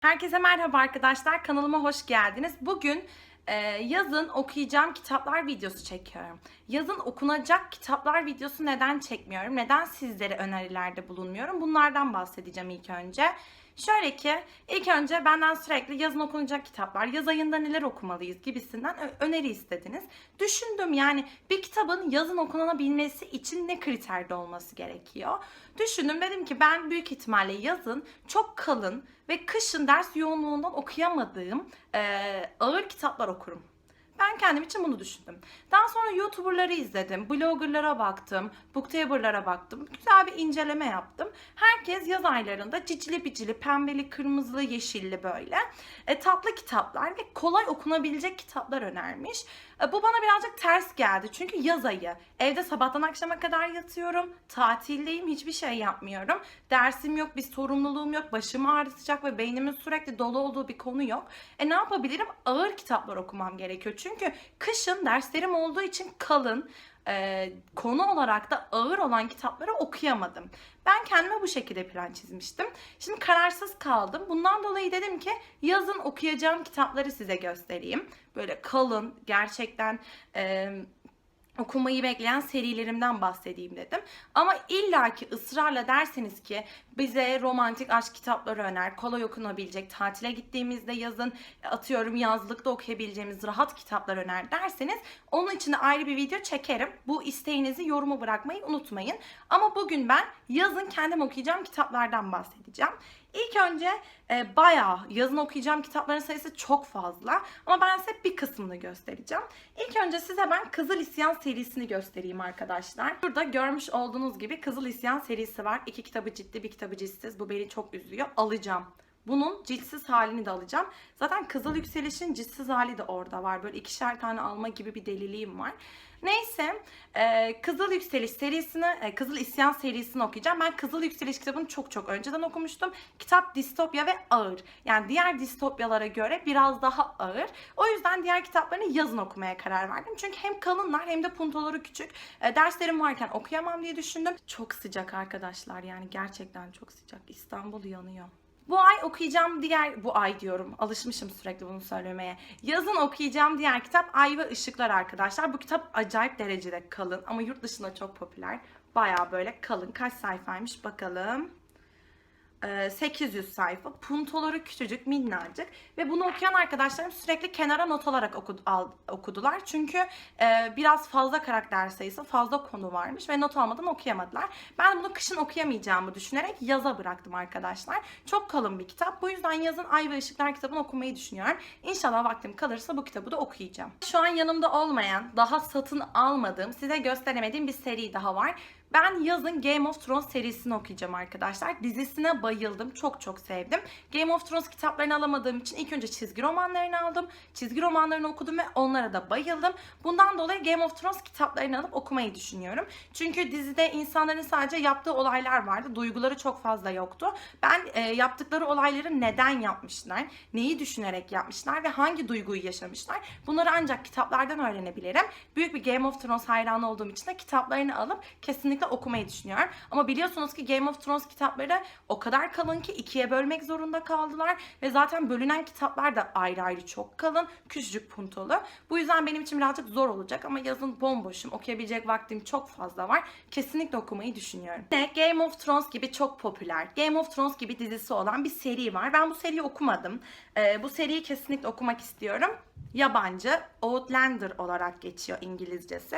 Herkese merhaba arkadaşlar. Kanalıma hoş geldiniz. Bugün e, yazın okuyacağım kitaplar videosu çekiyorum. Yazın okunacak kitaplar videosu neden çekmiyorum? Neden sizlere önerilerde bulunmuyorum? Bunlardan bahsedeceğim ilk önce. Şöyle ki ilk önce benden sürekli yazın okunacak kitaplar, yaz ayında neler okumalıyız gibisinden öneri istediniz. Düşündüm yani bir kitabın yazın okunabilmesi için ne kriterde olması gerekiyor? Düşündüm dedim ki ben büyük ihtimalle yazın çok kalın ve kışın ders yoğunluğundan okuyamadığım eee, ağır kitaplar okurum. Ben kendim için bunu düşündüm. Daha sonra YouTuber'ları izledim, blogger'lara baktım, booktuber'lara baktım. Güzel bir inceleme yaptım. Herkes yaz aylarında cicili bicili, pembeli, kırmızılı, yeşilli böyle e, tatlı kitaplar ve kolay okunabilecek kitaplar önermiş. E, bu bana birazcık ters geldi. Çünkü yaz ayı. Evde sabahtan akşama kadar yatıyorum. Tatildeyim. Hiçbir şey yapmıyorum. Dersim yok, bir sorumluluğum yok. Başımı ağrıtacak ve beynimin sürekli dolu olduğu bir konu yok. E ne yapabilirim? Ağır kitaplar okumam gerekiyor. Çünkü kışın derslerim olduğu için kalın, e, konu olarak da ağır olan kitapları okuyamadım. Ben kendime bu şekilde plan çizmiştim. Şimdi kararsız kaldım. Bundan dolayı dedim ki yazın okuyacağım kitapları size göstereyim. Böyle kalın, gerçekten e, okumayı bekleyen serilerimden bahsedeyim dedim. Ama illaki ısrarla derseniz ki bize romantik aşk kitapları öner, kolay okunabilecek, tatile gittiğimizde yazın atıyorum yazlıkta okuyabileceğimiz rahat kitaplar öner derseniz onun için de ayrı bir video çekerim. Bu isteğinizi yoruma bırakmayı unutmayın. Ama bugün ben yazın kendim okuyacağım kitaplardan bahsedeceğim. İlk önce e, bayağı yazın okuyacağım kitapların sayısı çok fazla ama ben size bir kısmını göstereceğim. İlk önce size ben Kızıl İsyan serisini göstereyim arkadaşlar. Burada görmüş olduğunuz gibi Kızıl İsyan serisi var. İki kitabı ciddi bir kitabı cidsiz. Bu beni çok üzüyor. Alacağım. Bunun ciltsiz halini de alacağım. Zaten Kızıl Yükseliş'in ciltsiz hali de orada var. Böyle ikişer tane alma gibi bir deliliğim var. Neyse e, Kızıl Yükseliş serisini, e, Kızıl İsyan serisini okuyacağım. Ben Kızıl Yükseliş kitabını çok çok önceden okumuştum. Kitap distopya ve ağır. Yani diğer distopyalara göre biraz daha ağır. O yüzden diğer kitaplarını yazın okumaya karar verdim. Çünkü hem kalınlar hem de puntoları küçük. E, derslerim varken okuyamam diye düşündüm. Çok sıcak arkadaşlar yani gerçekten çok sıcak. İstanbul yanıyor. Bu ay okuyacağım diğer, bu ay diyorum alışmışım sürekli bunu söylemeye. Yazın okuyacağım diğer kitap Ay ve Işıklar arkadaşlar. Bu kitap acayip derecede kalın ama yurt dışında çok popüler. Baya böyle kalın. Kaç sayfaymış bakalım. Ee, 800 sayfa. Puntoları küçücük, minnacık. Ve bunu okuyan arkadaşlarım sürekli kenara not alarak okudu, al- okudular. Çünkü biraz fazla karakter sayısı, fazla konu varmış ve not almadan okuyamadılar. Ben bunu kışın okuyamayacağımı düşünerek yaza bıraktım arkadaşlar. Çok kalın bir kitap. Bu yüzden yazın Ay ve Işıklar kitabını okumayı düşünüyorum. İnşallah vaktim kalırsa bu kitabı da okuyacağım. Şu an yanımda olmayan, daha satın almadığım, size gösteremediğim bir seri daha var. Ben yazın Game of Thrones serisini okuyacağım arkadaşlar. Dizisine bayıldım. Çok çok sevdim. Game of Thrones kitaplarını alamadığım için ilk önce çizgi romanlarını aldım. Çizgi romanlarını okudum ve onlara da bayıldım. Bundan dolayı Game of Thrones kitaplarını alıp okumayı düşünüyorum. Çünkü dizide insanların sadece yaptığı olaylar vardı. Duyguları çok fazla yoktu. Ben e, yaptıkları olayları neden yapmışlar, neyi düşünerek yapmışlar ve hangi duyguyu yaşamışlar. Bunları ancak kitaplardan öğrenebilirim. Büyük bir Game of Thrones hayranı olduğum için de kitaplarını alıp kesinlikle okumayı düşünüyorum. Ama biliyorsunuz ki Game of Thrones kitapları o kadar kalın ki ikiye bölmek zorunda kaldılar. Ve zaten bölünen kitaplar da ayrı ayrı çok kalın. Küçücük puntolu. Bu yüzden benim için birazcık zor olacak ama yazın bomboşum. Okuyabilecek vaktim çok fazla var. Kesinlikle okumayı düşünüyorum. Yine Game of Thrones gibi çok popüler. Game of Thrones gibi dizisi olan bir seri var. Ben bu seriyi okumadım. Ee, bu seriyi kesinlikle okumak istiyorum yabancı Outlander olarak geçiyor İngilizcesi.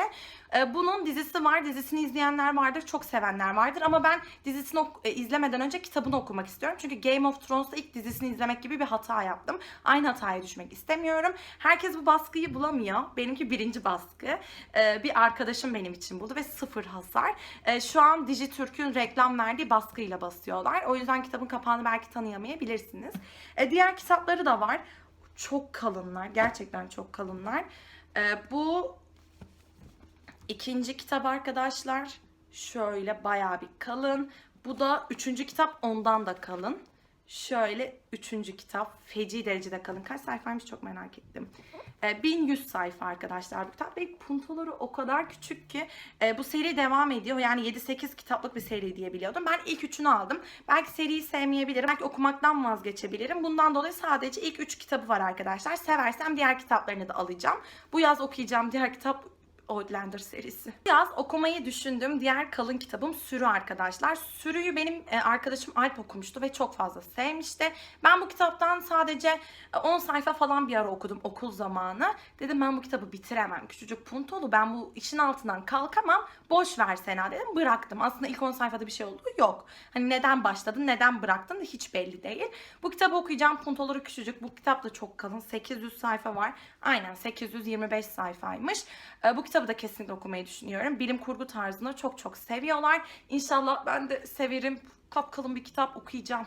Ee, bunun dizisi var. Dizisini izleyenler vardır. Çok sevenler vardır. Ama ben dizisini ok- e, izlemeden önce kitabını okumak istiyorum. Çünkü Game of Thrones'ta ilk dizisini izlemek gibi bir hata yaptım. Aynı hataya düşmek istemiyorum. Herkes bu baskıyı bulamıyor. Benimki birinci baskı. Ee, bir arkadaşım benim için buldu ve sıfır hasar. Ee, şu an Dijitürk'ün reklam verdiği baskıyla basıyorlar. O yüzden kitabın kapağını belki tanıyamayabilirsiniz. Ee, diğer kitapları da var çok kalınlar. Gerçekten çok kalınlar. Ee, bu ikinci kitap arkadaşlar. Şöyle bayağı bir kalın. Bu da üçüncü kitap ondan da kalın. Şöyle üçüncü kitap. Feci derecede kalın. Kaç sayfaymış çok merak ettim. Ee, 1100 sayfa arkadaşlar bu kitap. Ve puntoları o kadar küçük ki e, bu seri devam ediyor. Yani 7-8 kitaplık bir seri diye biliyordum. Ben ilk üçünü aldım. Belki seriyi sevmeyebilirim. Belki okumaktan vazgeçebilirim. Bundan dolayı sadece ilk üç kitabı var arkadaşlar. Seversem diğer kitaplarını da alacağım. Bu yaz okuyacağım diğer kitap Outlander serisi. Bu yaz okumayı düşündüğüm diğer kalın kitabım Sürü arkadaşlar. Sürüyü benim e, arkadaşım Alp okumuştu ve çok fazla sevmişti. Ben bu kitaptan sadece e, 10 sayfa falan bir ara okudum okul zamanı. Dedim ben bu kitabı bitiremem. Küçücük puntolu ben bu işin altından kalkamam. Boş ver Sena dedim. Bıraktım. Aslında ilk 10 sayfada bir şey oldu yok. Hani neden başladın, neden bıraktın hiç belli değil. Bu kitabı okuyacağım. Puntoları küçücük. Bu kitap da çok kalın. 800 sayfa var. Aynen 825 sayfaymış. E, bu kitabı da kesinlikle okumayı düşünüyorum. Bilim kurgu tarzını çok çok seviyorlar. İnşallah ben de severim. Kapkalın bir kitap okuyacağım.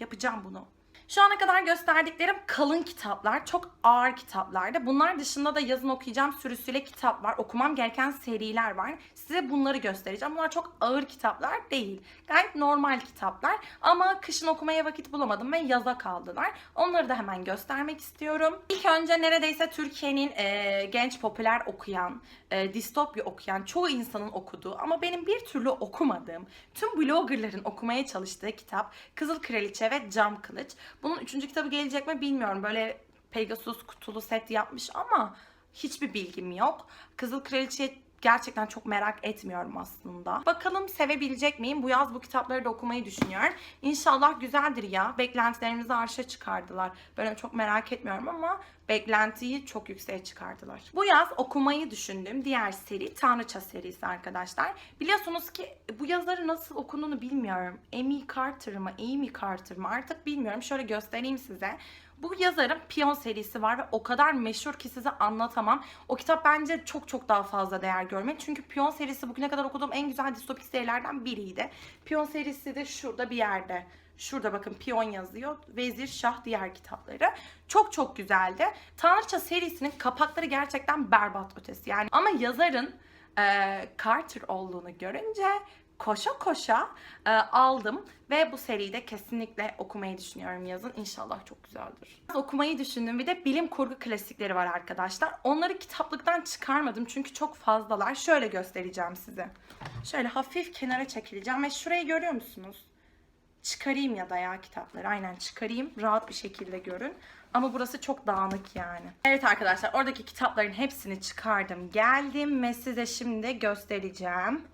Yapacağım bunu. Şu ana kadar gösterdiklerim kalın kitaplar, çok ağır kitaplardı. Bunlar dışında da yazın okuyacağım sürüsüyle kitap var. Okumam gereken seriler var. Size bunları göstereceğim. Bunlar çok ağır kitaplar değil. Gayet normal kitaplar. Ama kışın okumaya vakit bulamadım ve yaza kaldılar. Onları da hemen göstermek istiyorum. İlk önce neredeyse Türkiye'nin e, genç popüler okuyan, e, distopya okuyan, çoğu insanın okuduğu ama benim bir türlü okumadığım, tüm bloggerların okumaya çalıştığı kitap Kızıl Kraliçe ve Cam Kılıç. Bunun üçüncü kitabı gelecek mi bilmiyorum. Böyle Pegasus kutulu set yapmış ama hiçbir bilgim yok. Kızıl Kraliçe gerçekten çok merak etmiyorum aslında. Bakalım sevebilecek miyim? Bu yaz bu kitapları da okumayı düşünüyorum. İnşallah güzeldir ya. Beklentilerimizi arşa çıkardılar. Ben çok merak etmiyorum ama beklentiyi çok yükseğe çıkardılar. Bu yaz okumayı düşündüğüm diğer seri Tanrıça serisi arkadaşlar. Biliyorsunuz ki bu yazarı nasıl okunduğunu bilmiyorum. Amy Carter mı, Amy Carter mı artık bilmiyorum. Şöyle göstereyim size. Bu yazarın Piyon serisi var ve o kadar meşhur ki size anlatamam. O kitap bence çok çok daha fazla değer görmeli. Çünkü Piyon serisi bugüne kadar okuduğum en güzel distopik serilerden biriydi. Piyon serisi de şurada bir yerde. Şurada bakın piyon yazıyor. Vezir Şah diğer kitapları. Çok çok güzeldi. Tanrıça serisinin kapakları gerçekten berbat ötesi. Yani ama yazarın e, Carter olduğunu görünce koşa koşa e, aldım ve bu seriyi de kesinlikle okumayı düşünüyorum yazın. İnşallah çok güzeldir. Okumayı düşündüğüm bir de bilim kurgu klasikleri var arkadaşlar. Onları kitaplıktan çıkarmadım çünkü çok fazlalar. Şöyle göstereceğim size. Şöyle hafif kenara çekileceğim ve şurayı görüyor musunuz? Çıkarayım ya da ya kitapları. Aynen çıkarayım. Rahat bir şekilde görün. Ama burası çok dağınık yani. Evet arkadaşlar oradaki kitapların hepsini çıkardım. Geldim ve size şimdi göstereceğim.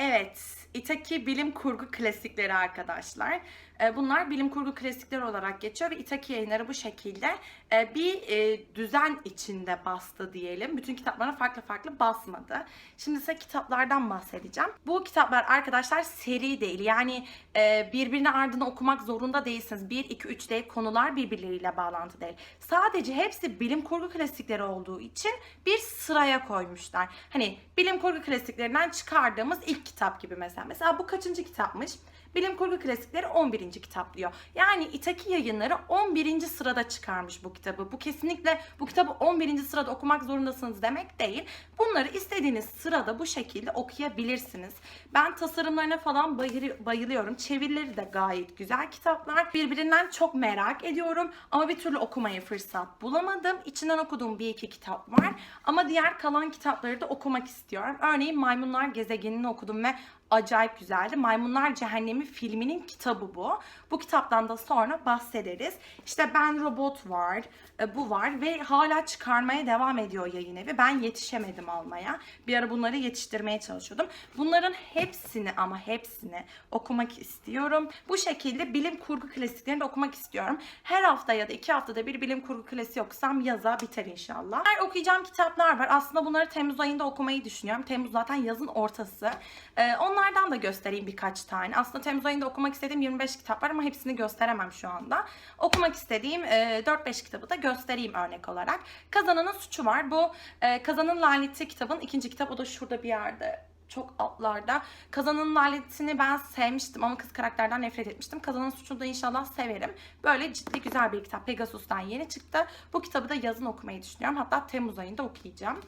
Evet, Itaki bilim kurgu klasikleri arkadaşlar. Ee, Bunlar bilim kurgu klasikleri olarak geçiyor ve Itaki yayınları bu şekilde e, bir e, düzen içinde bastı diyelim. Bütün kitaplarına farklı farklı basmadı. Şimdi size kitaplardan bahsedeceğim. Bu kitaplar arkadaşlar seri değil. Yani e, birbirine ardına okumak zorunda değilsiniz. 1, 2, 3 değil konular birbirleriyle bağlantı değil. Sadece hepsi bilim kurgu klasikleri olduğu için bir sıraya koymuşlar. Hani bilim kurgu klasiklerinden çıkardığımız ilk kitap gibi mesela. Mesela bu kaçıncı kitapmış? Bilim Kurgu Klasikleri 11. kitap diyor. Yani Itaki yayınları 11. sırada çıkarmış bu kitabı. Bu kesinlikle bu kitabı 11. sırada okumak zorundasınız demek değil. Bunları istediğiniz sırada bu şekilde okuyabilirsiniz. Ben tasarımlarına falan bayılıyorum. Çevirileri de gayet güzel kitaplar. Birbirinden çok merak ediyorum ama bir türlü okumaya fırsat bulamadım. İçinden okuduğum bir iki kitap var ama diğer kalan kitapları da okumak istiyorum. Örneğin Maymunlar Gezegeni'ni okudum ve acayip güzeldi. Maymunlar Cehennemi filminin kitabı bu. Bu kitaptan da sonra bahsederiz. İşte Ben Robot var, e, bu var ve hala çıkarmaya devam ediyor yayın evi. Ben yetişemedim almaya. Bir ara bunları yetiştirmeye çalışıyordum. Bunların hepsini ama hepsini okumak istiyorum. Bu şekilde bilim kurgu klasiklerini de okumak istiyorum. Her hafta ya da iki haftada bir bilim kurgu klasiği okusam yaza biter inşallah. Her okuyacağım kitaplar var. Aslında bunları Temmuz ayında okumayı düşünüyorum. Temmuz zaten yazın ortası. Ee, onlardan da göstereyim birkaç tane. Aslında Temmuz ayında okumak istediğim 25 kitap var ama hepsini gösteremem şu anda. Okumak istediğim e, 4-5 kitabı da göstereyim örnek olarak. Kazananın Suçu var. Bu e, Kazanın Laneti kitabın ikinci kitap. O da şurada bir yerde çok altlarda. Kazanın lanetini ben sevmiştim ama kız karakterden nefret etmiştim. Kazanın suçunu da inşallah severim. Böyle ciddi güzel bir kitap. Pegasus'tan yeni çıktı. Bu kitabı da yazın okumayı düşünüyorum. Hatta Temmuz ayında okuyacağım.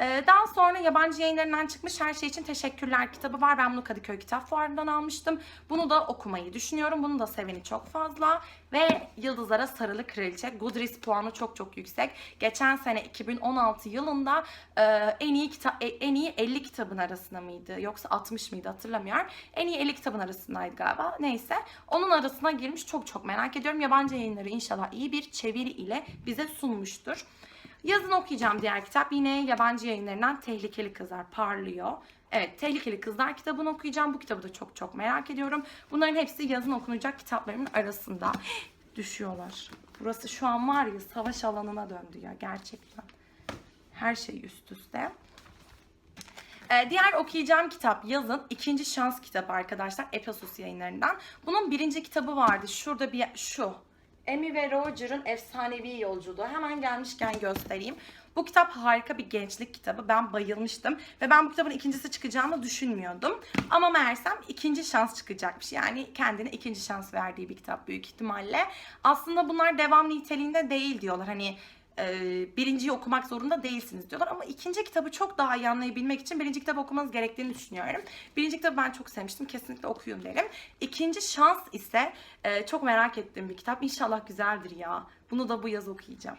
Ee, daha sonra yabancı yayınlarından çıkmış Her Şey için Teşekkürler kitabı var. Ben bunu Kadıköy Kitap Fuarı'ndan almıştım. Bunu da okumayı düşünüyorum. Bunun da seveni çok fazla. Ve Yıldızlara Sarılı Kraliçe. Goodreads puanı çok çok yüksek. Geçen sene 2016 yılında e, en iyi kitap en iyi 50 kitabın arasında mıydı? Yoksa 60 mıydı hatırlamıyorum. En iyi 50 kitabın arasındaydı galiba. Neyse. Onun arasına girmiş. Çok çok merak ediyorum. Yabancı yayınları inşallah iyi bir çeviri ile bize sunmuştur. Yazın okuyacağım diğer kitap. Yine yabancı yayınlarından Tehlikeli Kızlar parlıyor. Evet, Tehlikeli Kızlar kitabını okuyacağım. Bu kitabı da çok çok merak ediyorum. Bunların hepsi yazın okunacak kitaplarımın arasında. Düşüyorlar. Burası şu an var ya savaş alanına döndü ya gerçekten. Her şey üst üste. Ee, diğer okuyacağım kitap yazın ikinci şans kitabı arkadaşlar Epesus yayınlarından. Bunun birinci kitabı vardı. Şurada bir şu. Amy ve Roger'ın efsanevi yolculuğu. Hemen gelmişken göstereyim. Bu kitap harika bir gençlik kitabı. Ben bayılmıştım. Ve ben bu kitabın ikincisi çıkacağını düşünmüyordum. Ama meğersem ikinci şans çıkacakmış. Yani kendine ikinci şans verdiği bir kitap büyük ihtimalle. Aslında bunlar devam niteliğinde değil diyorlar. Hani birinciyi okumak zorunda değilsiniz diyorlar. Ama ikinci kitabı çok daha iyi anlayabilmek için birinci kitabı okumanız gerektiğini düşünüyorum. Birinci kitabı ben çok sevmiştim. Kesinlikle okuyun derim. İkinci şans ise e, çok merak ettiğim bir kitap. İnşallah güzeldir ya. Bunu da bu yaz okuyacağım.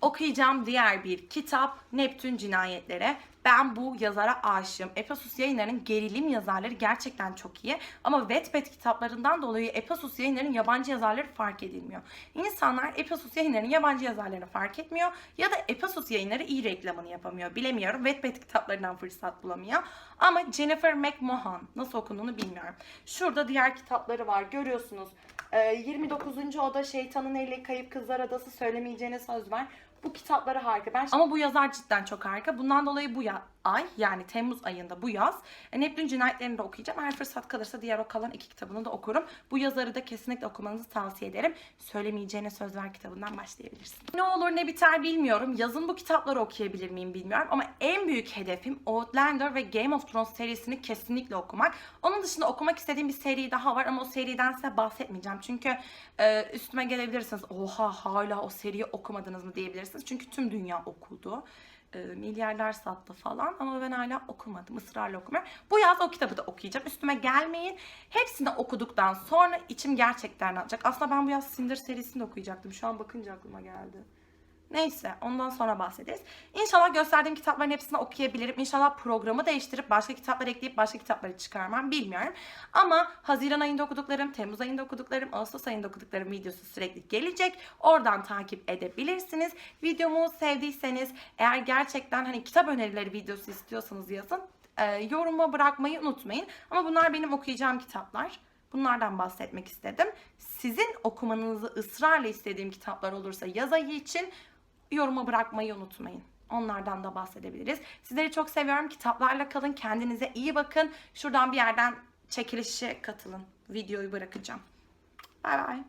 Okuyacağım diğer bir kitap Neptün Cinayetleri. Ben bu yazara aşığım. Epasus yayınlarının gerilim yazarları gerçekten çok iyi. Ama Wattpad kitaplarından dolayı Epasus yayınlarının yabancı yazarları fark edilmiyor. İnsanlar Epasus yayınlarının yabancı yazarlarını fark etmiyor. Ya da Epasus yayınları iyi reklamını yapamıyor. Bilemiyorum. Wattpad kitaplarından fırsat bulamıyor. Ama Jennifer McMahon nasıl okunduğunu bilmiyorum. Şurada diğer kitapları var. Görüyorsunuz. Ee, 29. Oda Şeytanın Eli Kayıp Kızlar Adası Söylemeyeceğine Söz Ver. Bu kitapları harika. Ben ama bu yazar cidden çok harika. Bundan dolayı bu ya ay yani Temmuz ayında bu yaz e, Neptün cinayetlerini de okuyacağım. Eğer fırsat kalırsa diğer o kalan iki kitabını da okurum. Bu yazarı da kesinlikle okumanızı tavsiye ederim. Söylemeyeceğine söz ver kitabından başlayabilirsin. Ne olur ne biter bilmiyorum. Yazın bu kitapları okuyabilir miyim bilmiyorum ama en büyük hedefim Outlander ve Game of Thrones serisini kesinlikle okumak. Onun dışında okumak istediğim bir seri daha var ama o seriden size bahsetmeyeceğim. Çünkü e, üstüme gelebilirsiniz. Oha hala o seriyi okumadınız mı diyebilirsiniz. Çünkü tüm dünya okudu e, milyarlar sattı falan ama ben hala okumadım. ısrarla okumuyorum. Bu yaz o kitabı da okuyacağım. Üstüme gelmeyin. Hepsini okuduktan sonra içim gerçekten alacak. Aslında ben bu yaz Cinder serisini de okuyacaktım. Şu an bakınca aklıma geldi. Neyse ondan sonra bahsederiz. İnşallah gösterdiğim kitapların hepsini okuyabilirim. İnşallah programı değiştirip başka kitaplar ekleyip başka kitapları çıkarmam bilmiyorum. Ama Haziran ayında okuduklarım, Temmuz ayında okuduklarım, Ağustos ayında okuduklarım videosu sürekli gelecek. Oradan takip edebilirsiniz. Videomu sevdiyseniz eğer gerçekten hani kitap önerileri videosu istiyorsanız yazın. E, yoruma bırakmayı unutmayın. Ama bunlar benim okuyacağım kitaplar. Bunlardan bahsetmek istedim. Sizin okumanızı ısrarla istediğim kitaplar olursa yaz ayı için yoruma bırakmayı unutmayın. Onlardan da bahsedebiliriz. Sizleri çok seviyorum. Kitaplarla kalın. Kendinize iyi bakın. Şuradan bir yerden çekilişe katılın. Videoyu bırakacağım. Bay bay.